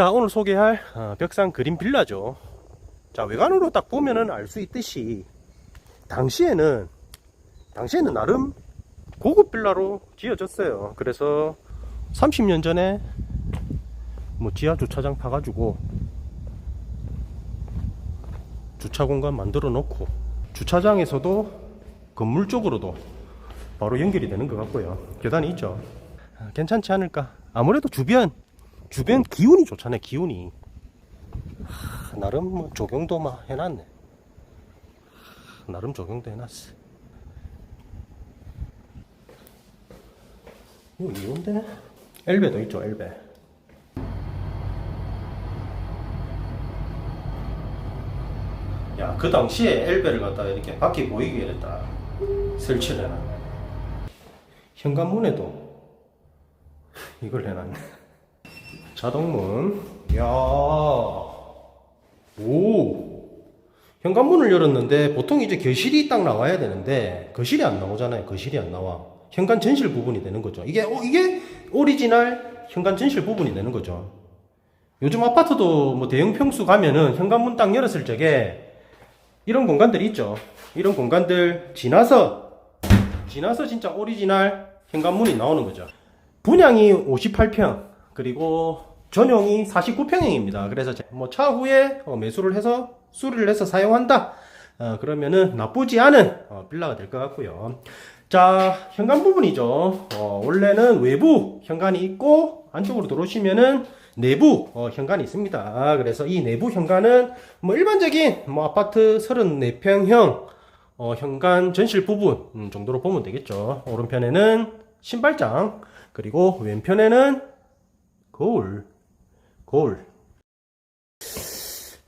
자 오늘 소개할 어, 벽산 그린 빌라죠. 자 외관으로 딱 보면은 알 수 있듯이 당시에는 당시에는 나름 고급 빌라로 지어졌어요. 그래서 30년 전에 뭐 지하 주차장 파가지고 주차 공간 만들어 놓고 주차장에서도 건물 쪽으로도 바로 연결이 되는 것 같고요. 계단이 있죠. 아, 괜찮지 않을까? 아무래도 주변 주변 기운이 좋잖아요 기운이. 하, 나름 뭐 조경도 막 해놨네. 하, 나름 조경도 해놨어. 이거 이건데? 엘베도 있죠 엘베. 야 그 당시에 엘베를 갖다가 이렇게 밖에 보이게 했다. 설치를 해놨네. 현관문에도 이걸 해놨네 자동문 야 오. 현관문을 열었는데 보통 이제 거실이 딱 나와야 되는데 거실이 안 나오잖아요. 거실이 안 나와. 현관 전실 부분이 되는 거죠. 이게 어, 이게 오리지널 현관 전실 부분이 되는 거죠. 요즘 아파트도 뭐 대형 평수 가면은 현관문 딱 열었을 적에 이런 공간들이 있죠. 이런 공간들 지나서 지나서 진짜 오리지널 현관문이 나오는 거죠. 분양이 58평 그리고 전용이 49평형입니다. 그래서 제- 뭐 차후에 어, 매수를 해서 수리를 해서 사용한다. 어, 그러면은 나쁘지 않은 어, 빌라가 될 것 같고요. 자 현관 부분이죠. 어, 원래는 외부 현관이 있고 안쪽으로 들어오시면은 내부 어, 현관이 있습니다. 그래서 이 내부 현관은 뭐 일반적인 뭐 아파트 34평형 어, 현관 전실 부분 음, 정도로 보면 되겠죠. 오른편에는 신발장 그리고 왼편에는 거울 거울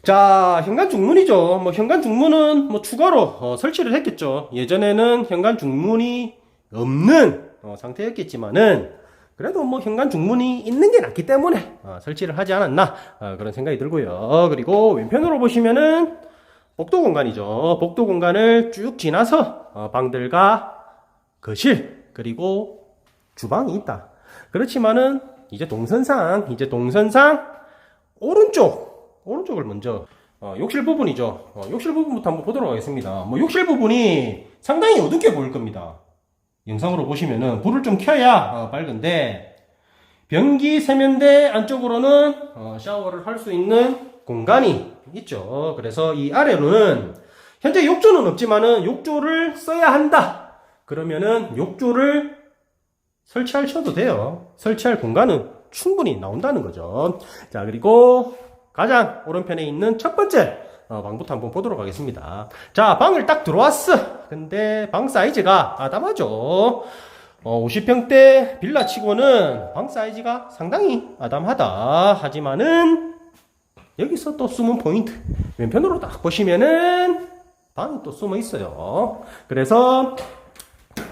자 현관 중문이죠. 뭐 현관 중문은 뭐 추가로 어, 설치를 했겠죠. 예전에는 현관 중문이 없는 어, 상태였겠지만은 그래도 뭐 현관 중문이 있는 게 낫기 때문에 어, 설치를 하지 않았나 어, 그런 생각이 들고요. 그리고 왼편으로 보시면은 복도 공간이죠. 복도 공간을 쭉 지나서 어, 방들과 거실 그리고 주방이 있다. 그렇지만은 이제 동선상 이제 동선상 오른쪽 오른쪽을 먼저 어, 욕실 부분이죠. 어, 욕실 부분부터 한번 보도록 하겠습니다. 뭐 욕실 부분이 상당히 어둡게 보일 겁니다. 영상으로 보시면은 불을 좀 켜야 어, 밝은데 변기 세면대 안쪽으로는 어, 샤워를 할 수 있는 공간이 있죠. 그래서 이 아래로는 현재 욕조는 없지만은 욕조를 써야 한다. 그러면은 욕조를 설치하셔도 돼요. 설치할 공간은 충분히 나온다는 거죠. 자, 그리고 가장 오른편에 있는 첫 번째 어, 방부터 한번 보도록 하겠습니다. 자, 방을 딱 들어왔어. 근데 방 사이즈가 아담하죠. 어, 50평대 빌라 치고는 방 사이즈가 상당히 아담하다. 하지만은 여기서 또 숨은 포인트. 왼편으로 딱 보시면은 방이 또 숨어 있어요. 그래서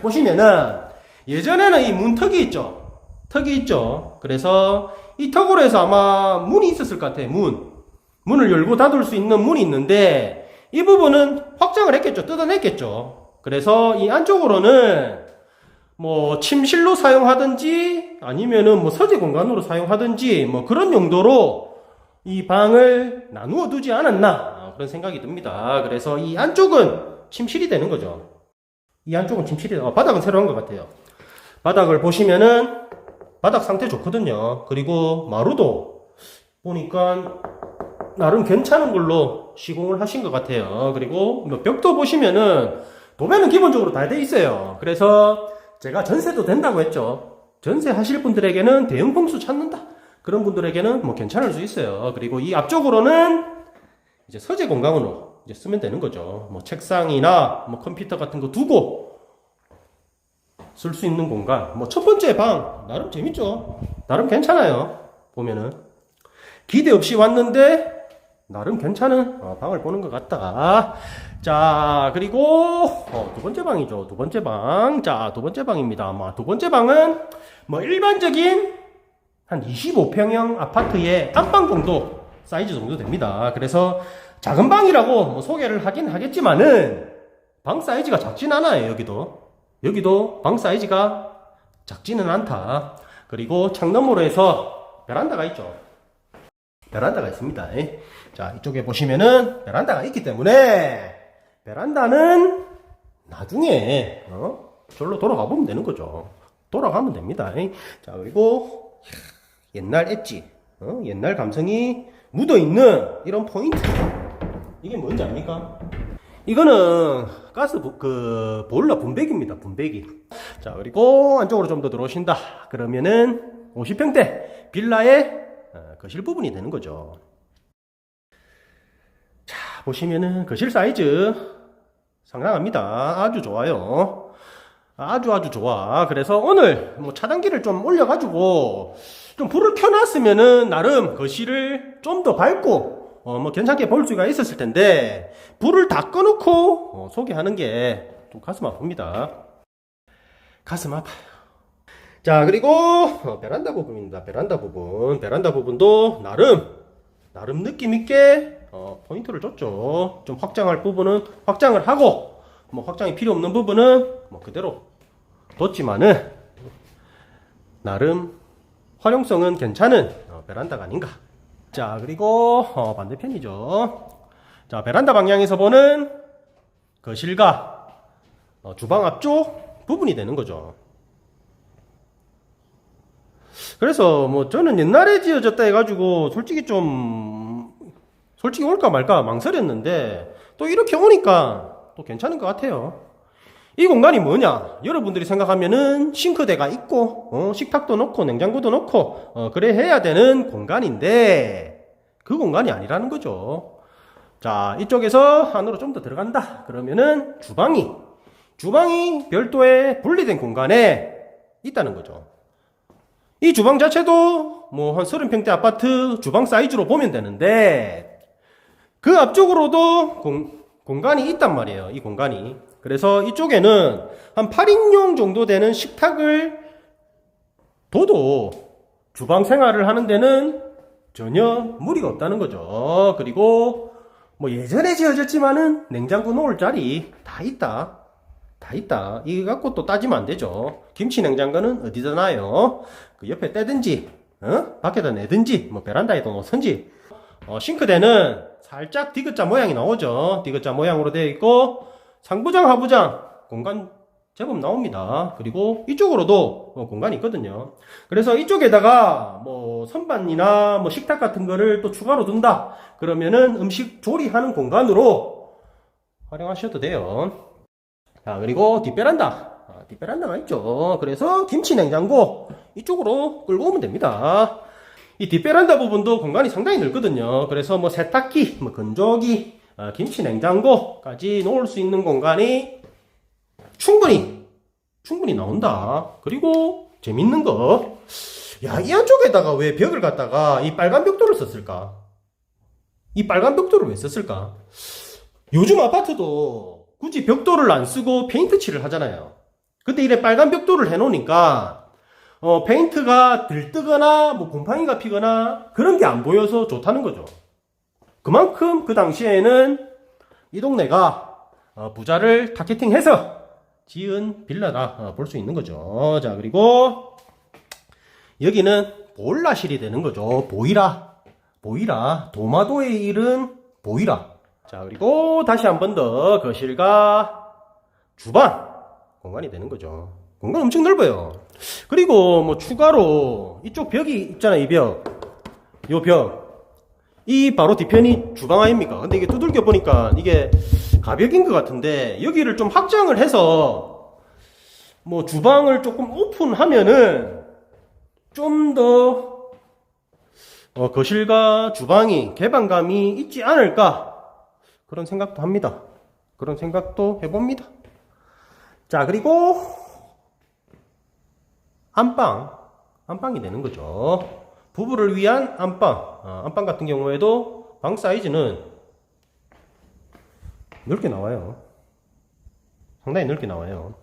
보시면은 예전에는 이 문턱이 있죠. 턱이 있죠. 그래서 이 턱으로 해서 아마 문이 있었을 것 같아요. 문. 문을 열고 닫을 수 있는 문이 있는데 이 부분은 확장을 했겠죠. 뜯어냈겠죠. 그래서 이 안쪽으로는 뭐 침실로 사용하든지 아니면은 뭐 서재 공간으로 사용하든지 뭐 그런 용도로 이 방을 나누어 두지 않았나 아, 그런 생각이 듭니다. 그래서 이 안쪽은 침실이 되는 거죠. 이 안쪽은 침실이 어, 바닥은 새로 한 것 같아요. 바닥을 보시면은 바닥 상태 좋거든요. 그리고 마루도 보니까 나름 괜찮은 걸로 시공을 하신 것 같아요. 그리고 뭐 벽도 보시면은 도배는 기본적으로 다 돼 있어요. 그래서 제가 전세도 된다고 했죠. 전세 하실 분들에게는 대형 평수 찾는다. 그런 분들에게는 뭐 괜찮을 수 있어요. 그리고 이 앞쪽으로는 이제 서재 공간으로 이제 쓰면 되는 거죠. 뭐 책상이나 뭐 컴퓨터 같은 거 두고 쓸 수 있는 공간. 뭐 첫 번째 방 나름 재밌죠. 나름 괜찮아요. 보면은 기대 없이 왔는데 나름 괜찮은 어, 방을 보는 것 같다. 자 그리고 어, 두 번째 방이죠. 두 번째 방. 자 두 번째 방입니다. 아마 두 번째 방은 뭐 일반적인 한 25평형 아파트의 안방 정도 사이즈 정도 됩니다. 그래서 작은 방이라고 뭐 소개를 하긴 하겠지만은 방 사이즈가 작진 않아요. 여기도 여기도 방 사이즈가 작지는 않다. 그리고 창너머로 해서 베란다가 있죠. 베란다가 있습니다. 예. 자, 이쪽에 보시면은 베란다가 있기 때문에 베란다는 나중에 어? 절로 돌아가 보면 되는 거죠. 돌아가면 됩니다. 예. 자, 그리고 옛날 엣지, 어? 옛날 감성이 묻어 있는 이런 포인트. 이게 뭔지 압니까? 이거는 가스 부- 그 보일러 분배기입니다. 분배기. 자 그리고 안쪽으로 좀 더 들어오신다. 그러면은 50평대 빌라의 어, 거실 부분이 되는 거죠. 자 보시면은 거실 사이즈 상당합니다. 아주 좋아요. 아주 아주 좋아. 그래서 오늘 뭐 차단기를 좀 올려가지고 좀 불을 켜놨으면은 나름 거실을 좀 더 밝고 어 뭐 괜찮게 볼 수가 있었을 텐데 불을 다 꺼놓고 어, 소개하는 게 좀 가슴 아픕니다. 가슴 아파요. 자 그리고 어, 베란다 부분입니다. 베란다 부분, 베란다 부분도 나름 나름 느낌 있게 어, 포인트를 줬죠. 좀 확장할 부분은 확장을 하고 뭐 확장이 필요 없는 부분은 뭐 그대로 뒀지만은 나름 활용성은 괜찮은 어, 베란다가 아닌가. 자 그리고 어, 반대편이죠. 자 베란다 방향에서 보는 거실과 어, 주방 앞쪽 부분이 되는 거죠. 그래서 뭐 저는 옛날에 지어졌다 해가지고 솔직히 좀 솔직히 올까 말까 망설였는데 또 이렇게 오니까 또 괜찮은 것 같아요. 이 공간이 뭐냐? 여러분들이 생각하면은 싱크대가 있고 어, 식탁도 놓고 냉장고도 놓고 어, 그래 해야 되는 공간인데 그 공간이 아니라는 거죠. 자 이쪽에서 안으로 좀 더 들어간다. 그러면은 주방이 주방이 별도의 분리된 공간에 있다는 거죠. 이 주방 자체도 뭐 한 30평대 아파트 주방 사이즈로 보면 되는데 그 앞쪽으로도 공, 공간이 있단 말이에요. 이 공간이. 그래서 이쪽에는 한 8인용 정도 되는 식탁을 둬도 주방 생활을 하는 데는 전혀 무리가 없다는 거죠. 그리고 뭐 예전에 지어졌지만은 냉장고 놓을 자리 다 있다. 다 있다. 이거 갖고 또 따지면 안 되죠. 김치 냉장고는 어디다 놔요? 그 옆에 떼든지, 어? 밖에다 내든지, 뭐 베란다에다 놓든지. 어, 싱크대는 살짝 디귿자 모양이 나오죠. 디귿자 모양으로 되어 있고, 상부장, 하부장, 공간 제법 나옵니다. 그리고 이쪽으로도 어, 공간이 있거든요. 그래서 이쪽에다가 뭐 선반이나 뭐 식탁 같은 거를 또 추가로 둔다. 그러면은 음식 조리하는 공간으로 활용하셔도 돼요. 자, 그리고 뒷베란다. 아, 뒷베란다가 있죠. 그래서 김치 냉장고 이쪽으로 끌고 오면 됩니다. 이 뒷베란다 부분도 공간이 상당히 넓거든요. 그래서 뭐 세탁기, 뭐 건조기, 아, 김치 냉장고까지 놓을 수 있는 공간이 충분히, 충분히 나온다. 그리고 재밌는 거. 야, 이 안쪽에다가 왜 벽을 갖다가 이 빨간 벽돌을 썼을까? 이 빨간 벽돌을 왜 썼을까? 요즘 아파트도 굳이 벽돌을 안 쓰고 페인트 칠을 하잖아요. 근데 이래 빨간 벽돌을 해놓으니까 어, 페인트가 들뜨거나 뭐 곰팡이가 피거나 그런 게 안 보여서 좋다는 거죠. 그만큼 그 당시에는 이 동네가 어, 부자를 타겟팅해서 지은 빌라다 볼수 있는 거죠. 자 그리고 여기는 보일러실이 되는 거죠. 보이라 보이라 도마도의 일은 보이라 자, 그리고 다시 한 번 더 거실과 주방 공간이 되는 거죠. 공간 엄청 넓어요. 그리고 뭐 추가로 이쪽 벽이 있잖아요, 이 벽. 요 벽. 이 바로 뒤편이 주방 아닙니까? 근데 이게 두들겨 보니까 이게 가벽인 것 같은데 여기를 좀 확장을 해서 뭐 주방을 조금 오픈하면은 좀더 어, 거실과 주방이 개방감이 있지 않을까 그런 생각도 합니다. 그런 생각도 해봅니다. 자, 그리고 안방, 안방이 되는 거죠. 부부를 위한 안방, 아, 안방 같은 경우에도 방 사이즈는 넓게 나와요. 상당히 넓게 나와요.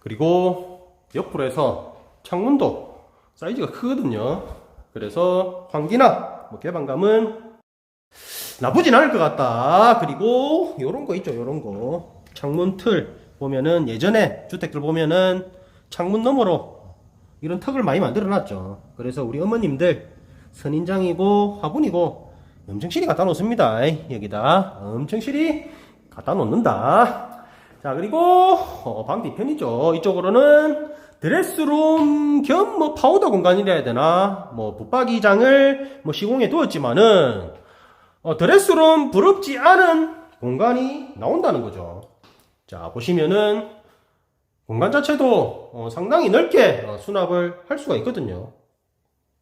그리고 옆으로 해서 창문도 사이즈가 크거든요. 그래서 환기나 뭐 개방감은 나쁘진 않을 것 같다. 그리고 요런 거 있죠, 요런 거. 창문 틀 보면은 예전에 주택들 보면은 창문 너머로 이런 턱을 많이 만들어 놨죠. 그래서 우리 어머님들 선인장이고 화분이고 엄청 실이 갖다 놓습니다. 여기다 엄청 실이 갖다 놓는다. 자 그리고 어, 방 뒤편이죠. 이쪽으로는 드레스룸 겸 뭐 파우더 공간이라 해야 되나 뭐 붙박이장을 뭐 시공해 두었지만은 어, 드레스룸 부럽지 않은 공간이 나온다는 거죠. 자 보시면은 공간 자체도 어, 상당히 넓게 어, 수납을 할 수가 있거든요.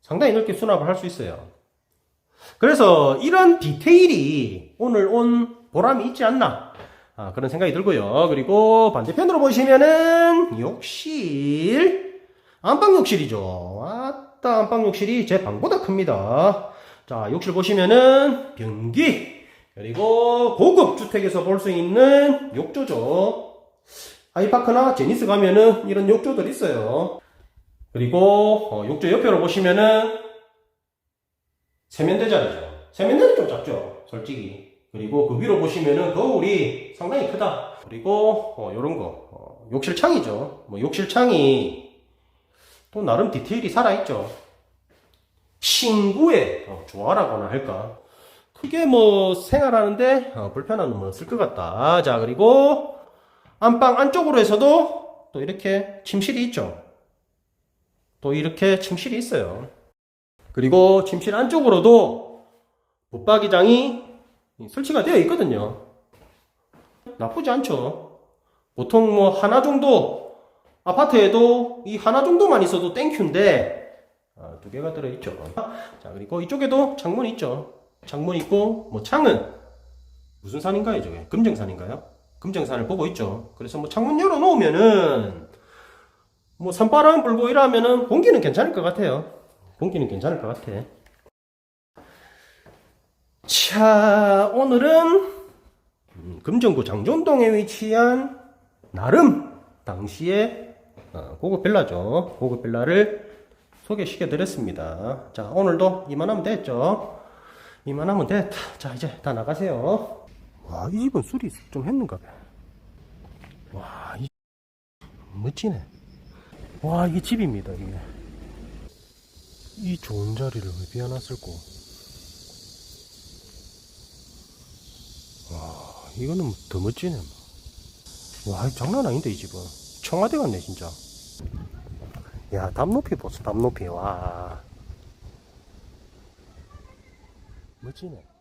상당히 넓게 수납을 할 수 있어요. 그래서 이런 디테일이 오늘 온 보람이 있지 않나 아, 그런 생각이 들고요. 그리고 반대편으로 보시면은 욕실 안방 욕실이죠. 아따 안방 욕실이 제 방보다 큽니다. 자 욕실 보시면은 변기 그리고 고급 주택에서 볼 수 있는 욕조죠. 아이파크나 제니스 가면은 이런 욕조들 있어요. 그리고 어, 욕조 옆으로 보시면은 세면대 자리죠. 세면대는 좀 작죠, 솔직히. 그리고 그 위로 보시면은 거울이 상당히 크다. 그리고 어, 요런 거 어, 욕실 창이죠. 뭐 욕실 창이 또 나름 디테일이 살아있죠. 신구에 어, 조화라고나 할까. 크게 뭐 생활하는데 어, 불편함은 없을 것 같다. 자 그리고 안방 안쪽으로 해서도 또 이렇게 침실이 있죠. 또 이렇게 침실이 있어요. 그리고 침실 안쪽으로도 붙박이장이 설치가 되어 있거든요. 나쁘지 않죠. 보통 뭐 하나 정도 아파트에도 이 하나 정도만 있어도 땡큐인데 아, 두 개가 들어있죠. 자 그리고 이쪽에도 창문 있죠. 창문 있고 뭐 창은 무슨 산인가요, 저게? 금정산인가요? 금정산을 보고 있죠. 그래서 뭐 창문 열어 놓으면은 뭐 산바람 불고 이러면은 공기는 괜찮을 것 같아요. 공기는 괜찮을 것 같아. 자, 오늘은 음, 금정구 장존동에 위치한 나름 당시의 어, 고급 빌라죠. 고급 빌라를 소개시켜 드렸습니다. 자, 오늘도 이만하면 됐죠. 이만하면 됐다. 자, 이제 다 나가세요. 와, 이 집은 수리 좀 했는가 봐. 와, 이 멋지네. 와, 이게 집입니다, 이게. 이 좋은 자리를 왜 비워놨을까? 와, 이거는 더 멋지네. 뭐. 와, 장난 아닌데, 이 집은. 청와대 같네, 진짜. 야, 담 높이 보소, 담 높이. 와. 멋지네.